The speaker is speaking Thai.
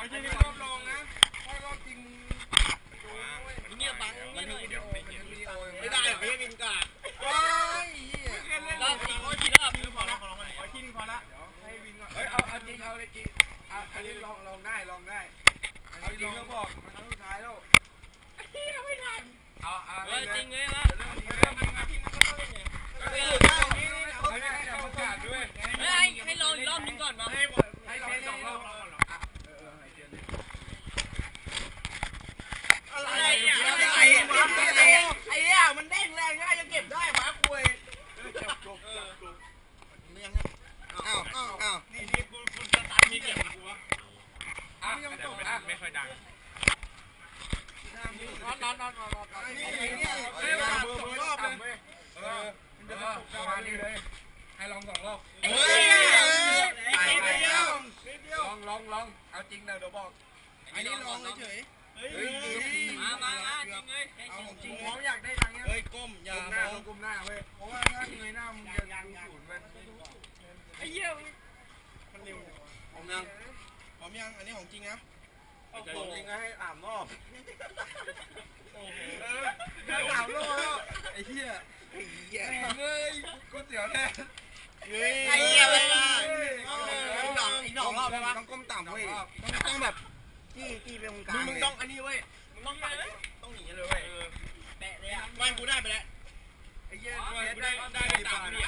ขอที่นี่รอบรองนะถ้ารอบจริงเงียบบังเงียบหน่อยเดี๋ยวไม่ไม่ได้หรอกไม่ใช่บินกาดว้ยเหี้ยรอบสี่นกี่รอบพอแล้วพอแล้วขอที่นี่พอแล้วให้วินก่อนเฮ้ยเอาเอาจริงเอาเลยจริงเอาอันนี้ลองลองได้ลองได้เอาจริงแล้วบอกมันครั้งสุดท้ายแล้วเอาเอาเออจริงเลยนะ เรื่องนี้เรื่องนี้ที่นั่นก็ต้องเล่นเนี่ยเฮ้ยให้ให้โอกาสด้วย เฮ้ยให้ลองอีกรอบนึงก่อนมา ให้ให้ลองสองรอบอะเออเออให้เจนเลย อะไรเนี่ยไอ้ไอ้เนี่ยมันเด้งแรงง่ายจะเก็บได้หมาคุย จบจบจบ อ้าวอ้าวอ้าว นี่นี่คุณคุณสตาร์ทนี่เก็บกูวะอะยังจบอะ ไม่ค่อยดังนอนนอนนอนนอนนี่นี่เฮ้ยสองรอบเลยเออจะจบประมาณนี้เลย ให้ลองสองรอบเฮ้ยไอ้เดียวลองลองลองเอาจริงนะเดี๋ยวบอกอันนี้ลองเฉยเฮ้ยมามาจริงเลยเอาของจริงงเขาอยากได้ตังเนี้ยเฮ้ยก้มอย่าหน้ากุมหน้าเว้ยเพราะว่าถ้าเงยหน้ามึงจะยังศูนย์เว้ยไอ้เหี้ยมันเร็วพร้อมยังพร้อมยังอันนี้ของจริงนะ จริงให้อ่ามรอบเออได้สามรอบแล้วไอ้เหี้ยไอ้เหี้ยเฮ้ยก๋วยเตี๋ยวแน่เฮ้ยไอ้เหี้ยเลยอีกดอกอีกดอกรอบได้ปะต้องก้มต่ำเว้ยต้องต้องแบบจี้จี้ไปตรงกลางมึงต้องอันนี้เว้ยมึงต้องไปต้องหนีเลยเว้ยแปะเลยอะบ้านกูได้ไปแล้วไอ้เหี้ยได้ได้ได้สามเหรีย